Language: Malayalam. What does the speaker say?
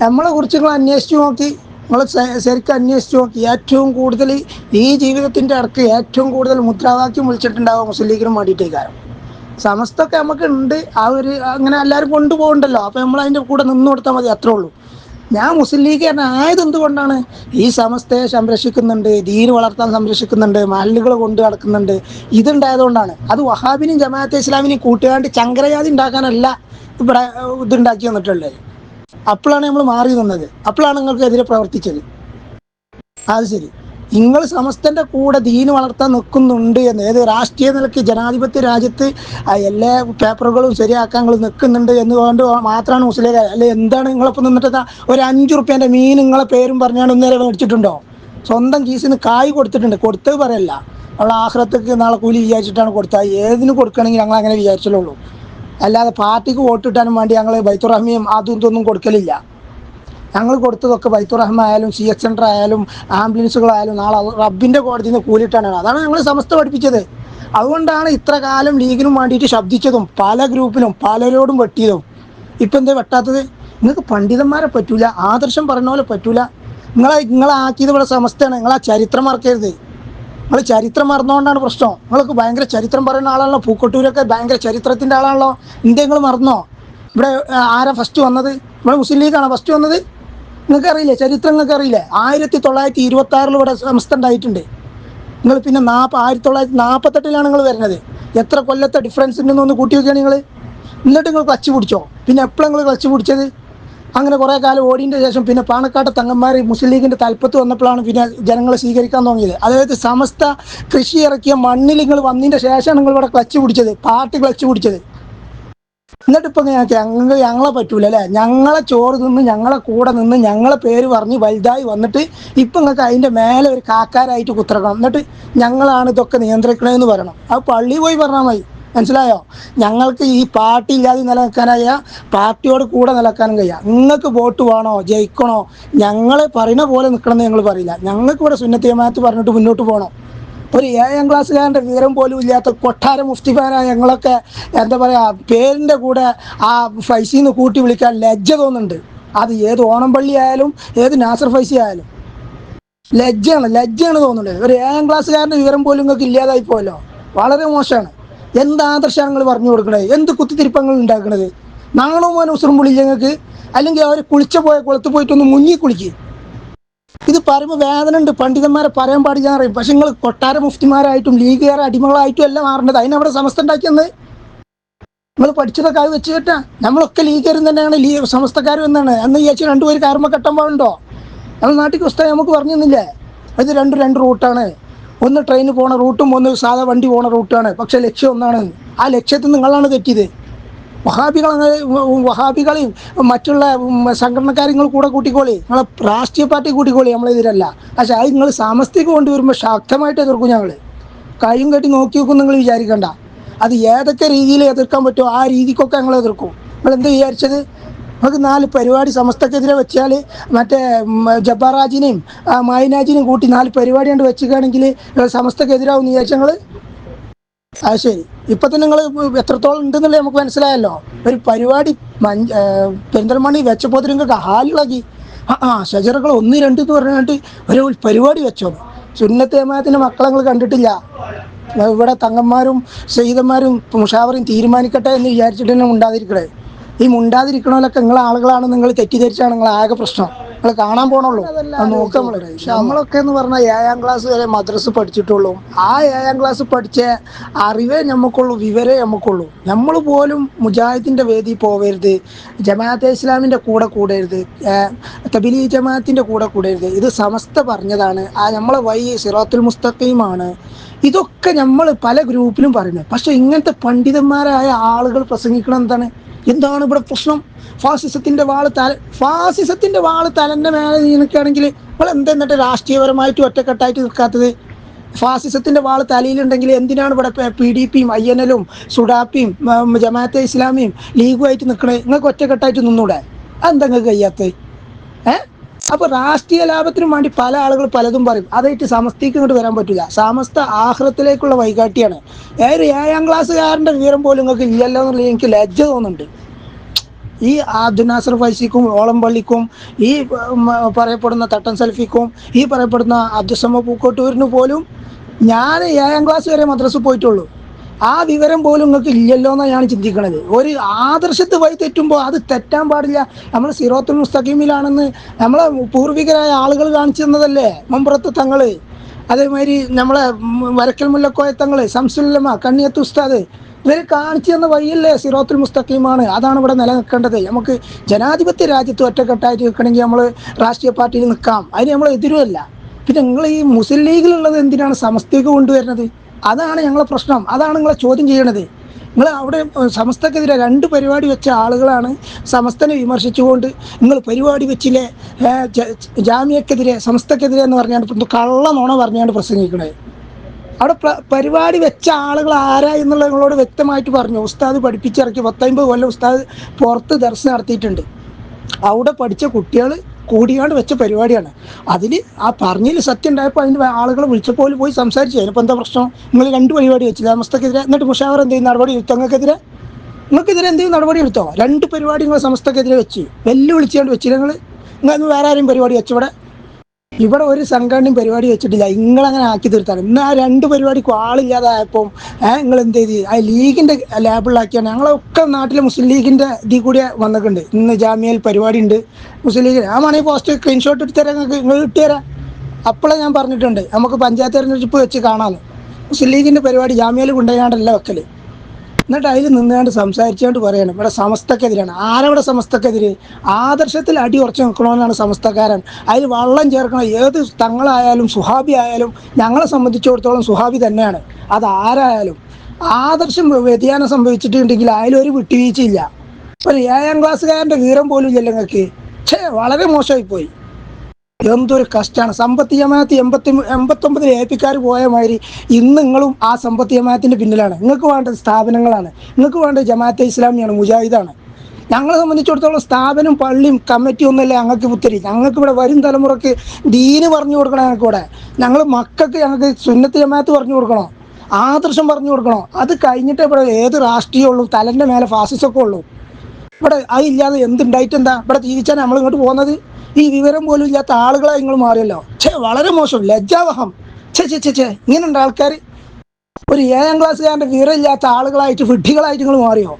നമ്മളെ കുറിച്ച് നിങ്ങൾ അന്വേഷിച്ച് നോക്കി. നിങ്ങൾ ശരിക്കും അന്വേഷിച്ച് നോക്കി. ഏറ്റവും കൂടുതൽ ഈ ജീവിതത്തിന്റെ ഇടയ്ക്ക് ഏറ്റവും കൂടുതൽ മുദ്രാവാക്യം വിളിച്ചിട്ടുണ്ടാവുക മുസ്ലിം ലീഗിനും വേണ്ടിയിട്ടേക്കാരം. സമസ്തൊക്കെ നമുക്ക് ഉണ്ട് ആ ഒരു അങ്ങനെ എല്ലാവരും കൊണ്ടുപോകണ്ടല്ലോ. അപ്പോൾ നമ്മൾ അതിന്റെ കൂടെ നിന്ന് കൊടുത്താൽ മതി അത്രേ ഉള്ളൂ. ഞാൻ മുസ്ലിം ലീഗുകാരൻ ആയത് എന്തുകൊണ്ടാണ്? ഈ സമസ്തയെ സംരക്ഷിക്കുന്നുണ്ട് ദീന് വളർത്താൻ സംരക്ഷിക്കുന്നുണ്ട് മഹലുകൾ കൊണ്ട് നടക്കുന്നുണ്ട്. ഇതുണ്ടായതുകൊണ്ടാണ്. അത് വഹാബിനും ജമാഅത്തെ ഇസ്ലാമിനെയും കൂട്ടുകാണ്ട് ചങ്കരജാതി ഉണ്ടാക്കാനല്ല ഇവിടെ ഇതുണ്ടാക്കി വന്നിട്ടുള്ളത്. അപ്പോഴാണ് നമ്മൾ മാറി നിന്നത്. അപ്പോഴാണ് നിങ്ങൾക്കെതിരെ പ്രവർത്തിച്ചത്. അത് ശരി. നിങ്ങൾ സമസ്തന്റെ കൂടെ ദീന് വളർത്താൻ നിൽക്കുന്നുണ്ട് എന്ന് ഏത് രാഷ്ട്രീയ നിലയ്ക്ക് ജനാധിപത്യ രാജ്യത്ത് എല്ലാ പേപ്പറുകളും ശരിയാക്കാൻ നിങ്ങൾ നിൽക്കുന്നുണ്ട് എന്ന് കൊണ്ട് മാത്രമാണ് മുസ്ലിം അല്ലെ എന്താണ് നിങ്ങളിപ്പോൾ നിന്നിട്ട് ഒരു അഞ്ചു റുപ്യന്റെ മീൻ നിങ്ങളെ പേരും പറഞ്ഞാണ് ഇന്നലെ മേടിച്ചിട്ടുണ്ടോ സ്വന്തം കീസിന് കായ് കൊടുത്തിട്ടുണ്ട്. കൊടുത്തത് പറയല്ല. നമ്മൾ ആഹ്ലത്തേക്ക് നാളെ കൂലി വിചാരിച്ചിട്ടാണ് കൊടുത്തത്. ഏതിന് കൊടുക്കണമെങ്കിൽ ഞങ്ങൾ അങ്ങനെ വിചാരിച്ചുള്ളൂ അല്ലാതെ പാർട്ടിക്ക് വോട്ടിട്ടാനും വേണ്ടി ഞങ്ങൾ ബൈത്തുറഹ്മിയും അതും ഇതൊന്നും കൊടുക്കലില്ല. ഞങ്ങൾ കൊടുത്തതൊക്കെ ബൈത്തുറഹ്മ ആയാലും സി എച്ച് സെന്റർ ആയാലും ആംബുലൻസുകളായാലും നാളെ റബ്ബിന്റെ കോടതിയിൽ നിന്ന് കൂലിയിട്ടാണ് അതാണ് ഞങ്ങൾ സമസ്ത പഠിപ്പിച്ചത്. അതുകൊണ്ടാണ് ഇത്ര കാലം ലീഗിനും വേണ്ടിയിട്ട് ശബ്ദിച്ചതും പല ഗ്രൂപ്പിലും പലരോടും വെട്ടിയതും. ഇപ്പം എന്താ വെട്ടാത്തത്? നിങ്ങൾക്ക് പണ്ഡിതന്മാരെ പറ്റൂല ആദർശം പറഞ്ഞ പോലെ പറ്റൂല. നിങ്ങളെ നിങ്ങളാക്കിയത് ഇവിടെ സമസ്തയാണ്. നിങ്ങളാ ചരിത്രം മറക്കരുത്. നിങ്ങൾ ചരിത്രം മറന്നുകൊണ്ടാണ് പ്രശ്നം. നിങ്ങൾക്ക് ഭയങ്കര ചരിത്രം പറയുന്ന ആളാണല്ലോ. പൂക്കൊട്ടൂരൊക്കെ ഭയങ്കര ചരിത്രത്തിന്റെ ആളാണല്ലോ. ഇന്ത്യങ്ങൾ മറന്നോ? ഇവിടെ ആരാ ഫസ്റ്റ് വന്നത്? ഇവിടെ മുസ്ലിം ലീഗാണോ ഫസ്റ്റ് വന്നത്? നിങ്ങൾക്ക് അറിയില്ലേ? ചരിത്രം നിങ്ങൾക്ക് അറിയില്ലേ? ആയിരത്തി തൊള്ളായിരത്തി ഇരുപത്തി ആറിൽ ഇവിടെ സംസ്ഥ ഉണ്ടായിട്ടുണ്ട്. നിങ്ങൾ പിന്നെ നാപ്പ ആയിരത്തി തൊള്ളായിരത്തി നാൽപ്പത്തെട്ടിലാണ് നിങ്ങൾ വരുന്നത്. എത്ര കൊല്ലത്തെ ഡിഫറൻസ് ഉണ്ടെന്ന് ഒന്ന് കൂട്ടി വെക്കുകയാണ് നിങ്ങൾ. എന്നിട്ട് നിങ്ങൾ ക്ലച്ച് പിടിച്ചോ? പിന്നെ എപ്പോഴാണ് നിങ്ങൾ ക്ലച്ച് പിടിച്ചത്? അങ്ങനെ കുറേ കാലം ഓടിയതിന്റെ ശേഷം പിന്നെ പാണക്കാട്ട് തങ്ങന്മാര് മുസ്ലിം ലീഗിന്റെ തലപ്പത്ത് വന്നപ്പോഴാണ് പിന്നെ ജനങ്ങൾ സ്വീകരിക്കാൻ തുടങ്ങിയത്. അതായത് സമസ്ത കൃഷി ഇറക്കിയ മണ്ണിൽ നിങ്ങൾ വന്നതിന്റെ ശേഷമാണ് നിങ്ങൾ ഇവിടെ ക്ലച്ച് പിടിച്ചത് പാർട്ടി ക്ലച്ച് പിടിച്ചത്. എന്നിട്ട് ഇപ്പം ഞങ്ങൾക്ക് ഞങ്ങൾ ഞങ്ങളെ പറ്റൂല അല്ലേ? ഞങ്ങളെ ചോറ് നിന്ന് ഞങ്ങളെ കൂടെ നിന്ന് ഞങ്ങളെ പേര് പറഞ്ഞ് വലുതായി വന്നിട്ട് ഇപ്പം നിങ്ങൾക്ക് അതിന്റെ മേലെ ഒരു കാക്കാരായിട്ട് കുത്തിറക്കണം എന്നിട്ട് ഞങ്ങളാണ് ഇതൊക്കെ നിയന്ത്രിക്കണമെന്ന് പറയണം. അത് പള്ളി പോയി പറഞ്ഞാൽ മതി. മനസ്സിലായോ? ഞങ്ങൾക്ക് ഈ പാർട്ടി ഇല്ലാതെ നിലനിൽക്കാനായ പാർട്ടിയോട് കൂടെ നിലനിൽക്കാനും കഴിയുക നിങ്ങൾക്ക് വോട്ട് വേണോ ജയിക്കണോ ഞങ്ങൾ പറയുന്ന പോലെ നിൽക്കണമെന്ന് ഞങ്ങൾ പറയില്ല. ഞങ്ങൾക്ക് ഇവിടെ സുന്നത്തിയമാനത്ത് പറഞ്ഞിട്ട് മുന്നോട്ട് പോകണം. ഒരു ഏഴാം ക്ലാസ്സുകാരന്റെ വിവരം പോലും ഇല്ലാത്ത കൊട്ടാര മുഫ്തിഫാനായ ഞങ്ങളൊക്കെ എന്താ പറയുക പേരിന്റെ കൂടെ ആ ഫൈസിൽ നിന്ന് കൂട്ടി വിളിക്കാൻ ലജ്ജ തോന്നുന്നുണ്ട്. അത് ഏത് ഓണംപള്ളി ആയാലും ഏത് നാസർ ഫൈസി ആയാലും. ലജ്ജയാണ് ലജ്ജയാണ് തോന്നുന്നത് ഒരു ഏഴാം ക്ലാസ്സുകാരന്റെ വിവരം പോലും നിങ്ങൾക്ക് ഇല്ലാതായി പോയല്ലോ വളരെ മോശമാണ്. എന്ത് ആദർശമാണ് പറഞ്ഞു കൊടുക്കണത് എന്ത് കുത്തിത്തിരിപ്പങ്ങൾ ഉണ്ടാക്കണത്? നാണോ ഉസറും പുള്ളി ഞങ്ങൾക്ക് അല്ലെങ്കിൽ അവർ കുളിച്ച പോയ കുളത്ത് പോയിട്ടൊന്ന് മുങ്ങി കുളിക്ക്. ഇത് പറയുമ്പോൾ വേദന ഉണ്ട്. പണ്ഡിതന്മാരെ പറയാൻ പാടില്ല പറയും. പക്ഷെ നിങ്ങൾ കൊട്ടാര മുഫ്തിമാരായിട്ടും ലീഗുകാർ അടിമകളായിട്ടും എല്ലാം മാറേണ്ടത് അതിനവിടെ സമസ്ത ഉണ്ടാക്കിയെന്ന് നിങ്ങൾ പഠിച്ചതൊക്കെ അത് വെച്ച് കേട്ടാ. നമ്മളൊക്കെ ലീഗുകാരും തന്നെയാണ്. ലീ സമസ്തക്കാരും എന്നാണ്. അന്ന് ഈ വിചാരിച്ച് രണ്ടുപേര് കാർമ്മ കെട്ടാൻ പാടുണ്ടോ? നമ്മൾ നാട്ടിൽ പുസ്തകം നമുക്ക് പറഞ്ഞു തന്നില്ലേ? അത് രണ്ട് രണ്ട് റൂട്ടാണ്. ഒന്ന് ട്രെയിന് പോണ റൂട്ടും ഒന്ന് സാധാ വണ്ടി പോണ റൂട്ടാണ് പക്ഷെ ലക്ഷ്യം ഒന്നാണ്. ആ ലക്ഷ്യത്തിൽ നിങ്ങളാണ് തെറ്റിയത്. വഹാബികൾ വഹാബികളെയും മറ്റുള്ള ഉം, കൂടെ കൂട്ടിക്കോളി. നിങ്ങളെ രാഷ്ട്രീയ പാർട്ടി കൂട്ടിക്കോളി നമ്മളെതിരല്ല. പക്ഷെ അത് നിങ്ങൾ സമസ്തയ്ക്ക് കൊണ്ടുവരുമ്പോൾ ശക്തമായിട്ട് എതിർക്കും ഞങ്ങൾ കഴിയും കെട്ടി നോക്കി നോക്കും നിങ്ങൾ വിചാരിക്കണ്ട. അത് ഏതൊക്കെ രീതിയിൽ എതിർക്കാൻ പറ്റുമോ ആ രീതിക്കൊക്കെ ഞങ്ങൾ എതിർക്കും. നിങ്ങൾ എന്ത് വിചാരിച്ചത്? നമുക്ക് നാല് പരിപാടി സമസ്തക്കെതിരെ വെച്ചാൽ മറ്റേ ജബ്ബാറാജിനെയും മൈനാജിനെയും കൂട്ടി നാല് പരിപാടി കണ്ട് വെച്ചിക്കുകയാണെങ്കിൽ സമസ്തക്കെതിരാവും വിചാരിച്ച ഞങ്ങൾ അത് ശരി. ഇപ്പൊ തന്നെ നിങ്ങൾ എത്രത്തോളം ഉണ്ടെന്നുള്ളത് നമുക്ക് മനസ്സിലായല്ലോ. ഒരു പരിപാടി മഞ്ച ഏർ പെരിന്തൽമണ്ണി വെച്ചപ്പോൾ നിങ്ങൾക്ക് ഹാലിളകി. ആ ആ ഷജറുകൾ ഒന്ന് രണ്ട് എന്ന് പറഞ്ഞിട്ട് ഒരു പരിപാടി വെച്ചോ. ചുന്നത്തെ ജമാഅത്തിന്റെ മക്കളെ നിങ്ങൾ കണ്ടിട്ടില്ല. ഇവിടെ തങ്ങന്മാരും സഹിതന്മാരും മുഷാവറും തീരുമാനിക്കട്ടെ എന്ന് വിചാരിച്ചിട്ട് തന്നെ മുണ്ടാതിരിക്കണേ ഈ മുണ്ടാതിരിക്കണമല്ലൊക്കെ നിങ്ങളെ ആളുകളാണ് നിങ്ങൾ തെറ്റിദ്ധരിച്ചാണ് നിങ്ങൾ ആകെ പ്രശ്നം. നിങ്ങൾ കാണാൻ പോണുള്ളൂ. നോക്കാം പക്ഷെ നമ്മളൊക്കെ എന്ന് പറഞ്ഞാൽ ഏഴാം ക്ലാസ് വരെ മദ്രസ് പഠിച്ചിട്ടുള്ളൂ. ആ ഏഴാം ക്ലാസ് പഠിച്ച അറിവേ നമുക്കുള്ളൂ വിവരേ നമുക്കുള്ളൂ നമ്മൾ പോലും മുജാഹിദിന്റെ വേദി പോവരുത്. ജമാഅത്തെ ഇസ്ലാമിന്റെ കൂടെ കൂടരുത്. കബിലി ജമാഅത്തിന്റെ കൂടെ കൂടരുത്. ഇത് സമസ്ത പറഞ്ഞതാണ്. ആ നമ്മളെ വൈ സിറാത്തുൽ മുസ്തഖീമാണ്. ഇതൊക്കെ നമ്മൾ പല ഗ്രൂപ്പിലും പറയുന്നത്. പക്ഷെ ഇങ്ങനത്തെ പണ്ഡിതന്മാരായ ആളുകൾ പ്രസംഗിക്കണം എന്താണ്? എന്താണ് ഇവിടെ പ്രശ്നം? ഫാസിസത്തിന്റെ വാൾ തല ഫാസിസത്തിന്റെ വാൾ തലന്റെ മേലെ നിൽക്കുകയാണെങ്കിൽ നമ്മൾ എന്താ എന്നിട്ട് രാഷ്ട്രീയപരമായിട്ട് ഒറ്റക്കെട്ടായിട്ട് നിൽക്കാത്തത്? ഫാസിസത്തിന്റെ വാൾ തലയിലുണ്ടെങ്കിൽ എന്തിനാണ് ഇവിടെ പി ഡി പിയും ഐ എൻ എല്ലും സുഡാപ്പിയും ജമാഅത്തെ ഇസ്ലാമിയും ലീഗുമായിട്ട് നിൽക്കണേ? നിങ്ങൾക്ക് ഒറ്റക്കെട്ടായിട്ട് നിന്നൂടെ? അതെന്താ നിങ്ങൾക്ക് കഴിയാത്തത്? ഏഹ് അപ്പൊ രാഷ്ട്രീയ ലാഭത്തിനും വേണ്ടി പല ആളുകൾ പലതും പറയും. അതായിട്ട് സമസ്തയ്ക്ക് ഇങ്ങോട്ട് വരാൻ പറ്റില്ല സമസ്ത ആഹ്ലത്തിലേക്കുള്ള വൈകാട്ടിയാണ് ഏതൊരു ഏഴാം ക്ലാസ്സുകാരന്റെ വിവരം പോലും നിങ്ങൾക്ക് ഇല്ലല്ലോ എന്നുള്ളത് എനിക്ക് ലജ്ജ തോന്നുന്നുണ്ട്. ഈ അബ്ദുൽ നാസർ ഫൈസിക്കും ഓളംപള്ളിക്കും ഈ പറയപ്പെടുന്ന തട്ടൻ സെൽഫിക്കും ഈ പറയപ്പെടുന്ന അബ്ദുസമ്മ പൂക്കോട്ടൂരിന് പോലും ഞാൻ ഏഴാം ക്ലാസ് വരെ മദ്രസ് പോയിട്ടുള്ളൂ. ആ വിവരം പോലും നിങ്ങൾക്ക് ഇല്ലല്ലോ എന്നാണ് ഞാൻ ചിന്തിക്കണത്. ഒരു ആദർശത്ത് വഴി തെറ്റുമ്പോൾ അത് തെറ്റാൻ പാടില്ല. നമ്മൾ സിറോത്തുൽ മുസ്തഖീമിലാണെന്ന് നമ്മളെ പൂർവികരായ ആളുകൾ കാണിച്ചു തന്നതല്ലേ മമ്പുറത്ത് തങ്ങൾ അതേമാതിരി നമ്മളെ വരക്കൽ മുല്ലക്കോയ തങ്ങൾ സംസുല്ലമ കണ്ണിയത്ത് ഉസ്താദ്. ഇവർ കാണിച്ചു തന്ന വഴിയല്ലേ സിറോത്തുൽ മുസ്തഖീമാണ്. അതാണ് ഇവിടെ നിലനിൽക്കേണ്ടത്. നമുക്ക് ജനാധിപത്യ രാജ്യത്ത് ഒറ്റക്കെട്ടായിട്ട് നിൽക്കണമെങ്കിൽ നമ്മൾ രാഷ്ട്രീയ പാർട്ടിയിൽ നിൽക്കാം. അതിന് നമ്മൾ എതിരുമല്ല. പിന്നെ നിങ്ങൾ ഈ മുസ്ലിം ലീഗിലുള്ളത് എന്തിനാണ് സമസ്തയ്ക്ക് കൊണ്ടുവരുന്നത്? അതാണ് ഞങ്ങളെ പ്രശ്നം. അതാണ് നിങ്ങളെ ചോദ്യം ചെയ്യണത്. നിങ്ങൾ അവിടെ സമസ്തക്കെതിരെ രണ്ട് പരിപാടി വെച്ച ആളുകളാണ് സമസ്തനെ വിമർശിച്ചുകൊണ്ട് നിങ്ങൾ പരിപാടി വെച്ചില്ലേ? ജാമ്യക്കെതിരെ സമസ്തക്കെതിരെ എന്ന് പറഞ്ഞാണ്ട് കള്ള നുണ പറഞ്ഞാണ്ട് പ്രസംഗിക്കണത് അവിടെ പ്ര- പരിപാടി വെച്ച ആളുകൾ ആരാ എന്നുള്ള നിങ്ങളോട് വ്യക്തമായിട്ട് പറഞ്ഞു. ഉസ്താദ് പഠിപ്പിച്ചിറക്കി പത്തമ്പത് കൊല്ലം ഉസ്താദ് പുറത്ത് ദർശനം നടത്തിയിട്ടുണ്ട്. അവിടെ പഠിച്ച കുട്ടികൾ കൂടിയാണ്ട് വെച്ച പരിപാടിയാണ്. അതിൽ ആ പറഞ്ഞതിൽ സത്യം ഉണ്ടായപ്പോൾ അതിന്റെ ആളുകൾ വിളിച്ചപ്പോൾ പോയി സംസാരിച്ചു. അതിനിപ്പോൾ എന്താ പ്രശ്നം? നിങ്ങൾ രണ്ട് പരിപാടി വെച്ചില്ല സമസ്തക്കെതിരെ എന്നിട്ട് മുഷാവർ എന്തെങ്കിലും നടപടി എടുത്തു? നിങ്ങൾക്കെതിരെ? നിങ്ങൾക്കെതിരെ എന്തെങ്കിലും നടപടി എടുത്തോ? രണ്ട് പരിപാടി നിങ്ങൾ സമസ്തക്കെതിരെ വെച്ച്. വെല്ലുവിളിച്ചുകൊണ്ട് വെച്ചില്ല നിങ്ങൾ നിങ്ങൾ വേറെ ആരെയും പരിപാടി വെച്ചിവിടെ ഇവിടെ ഒരു സംഘടനയും പരിപാടി വെച്ചിട്ടില്ല. നിങ്ങളങ്ങനെ ആക്കി തീർത്താണ് ഇന്ന് ആ രണ്ട് പരിപാടിക്കും ആളില്ലാതായപ്പോൾ ഏഹ് നിങ്ങൾ എന്ത് ചെയ്ത് ആ ലീഗിന്റെ ലേബിളിലാക്കിയാണ് ഞങ്ങളൊക്കെ നാട്ടിലെ മുസ്ലിം ലീഗിന്റെ ഇതിൽ കൂടി വന്നിട്ടുണ്ട് ഇന്ന് ജാമ്യയിൽ പരിപാടി ഉണ്ട് മുസ്ലിം ലീഗ് ആ മണി പോസ്റ്റ് സ്ക്രീൻഷോട്ട് എടുത്തുതരാം നിങ്ങൾക്ക് നിങ്ങൾ ഇട്ടുതരാം അപ്പോഴേ ഞാൻ പറഞ്ഞിട്ടുണ്ട്. നമുക്ക് പഞ്ചായത്ത് തെരഞ്ഞെടുപ്പ് വെച്ച് കാണാമെന്ന് മുസ്ലിം ലീഗിന്റെ പരിപാടി ജാമ്യയിൽ കൊണ്ടുപോയാണ്ടല്ല വെക്കൽ. എന്നിട്ട് അതിൽ നിന്നുകൊണ്ട് സംസാരിച്ചുകൊണ്ട് പറയണം. ഇവിടെ സമസ്തക്കെതിരാണ്. ആരവിടെ സമസ്തക്കെതിരെ? ആദർശത്തിൽ അടി ഉറച്ചു നിൽക്കണമെന്നാണ് സമസ്തക്കാരൻ. അതിൽ വള്ളം ചേർക്കണം ഏത് തങ്ങളായാലും സുഹാബി ആയാലും ഞങ്ങളെ സംബന്ധിച്ചിടത്തോളം സുഹാബി തന്നെയാണ്. അത് ആരായാലും. ആദർശം വ്യതിയാനം സംഭവിച്ചിട്ടുണ്ടെങ്കിൽ അതിലൊരു വിട്ടുവീഴ്ചയില്ല. ഇപ്പം ഏഴാം ക്ലാസ്സുകാരന്റെ വീരം പോലും ഇല്ല നിങ്ങൾക്ക്. ഛേ വളരെ മോശമായി പോയി എന്തൊരു കഷ്ടമാണ് സമ്പത്ത് ജമാഅത്ത് എൺപത്തി എൺപത്തൊമ്പതിൽ ഏപ്പിക്കാർ പോയ മാതിരി ഇന്ന് നിങ്ങളും ആ സമ്പത്ത് ജമാഅത്തിന്റെ പിന്നിലാണ്. നിങ്ങൾക്ക് വേണ്ടത് സ്ഥാപനങ്ങളാണ്. നിങ്ങൾക്ക് വേണ്ടത് ജമാഅത്തെ ഇസ്ലാമിയാണ് മുജാഹിദാണ്. ഞങ്ങളെ സംബന്ധിച്ചിടത്തോളം സ്ഥാപനം പള്ളിയും കമ്മിറ്റി ഒന്നുമല്ല ഞങ്ങൾക്ക് പുത്തരി. ഞങ്ങൾക്ക് ഇവിടെ വരും തലമുറയ്ക്ക് ദീന് പറഞ്ഞു കൊടുക്കണം ഞങ്ങൾക്ക് ഇവിടെ. ഞങ്ങൾ മക്കൾക്ക് ഞങ്ങൾക്ക് സുന്നത്ത് ജമാഅത്ത് പറഞ്ഞു കൊടുക്കണം. ആദർശം പറഞ്ഞു കൊടുക്കണം. അത് കഴിഞ്ഞിട്ട് ഇവിടെ ഏത് രാഷ്ട്രീയമുള്ളൂ തലന്റെ മേലെ ഫാസിസൊക്കെ ഉള്ളൂ. ഇവിടെ അതില്ലാതെ എന്തുണ്ടായിട്ടെന്താ? ഇവിടെ ജീവിച്ചാൽ നമ്മൾ ഇങ്ങോട്ട് പോകുന്നത്? ഈ വിവരം പോലും ഇല്ലാത്ത ആളുകളായി നിങ്ങൾ മാറിയല്ലോ. ഛേ വളരെ മോശം. ലജ്ജാവഹം. ഛേ ഛേ ഛേ ഛേ ഇങ്ങനെയുണ്ട് ആൾക്കാർ ഒരു ഏഴാം ക്ലാസ്സുകാരന്റെ വിവരമില്ലാത്ത ആളുകളായിട്ട് വിഡ്ഢികളായിട്ട് നിങ്ങൾ മാറിയോ?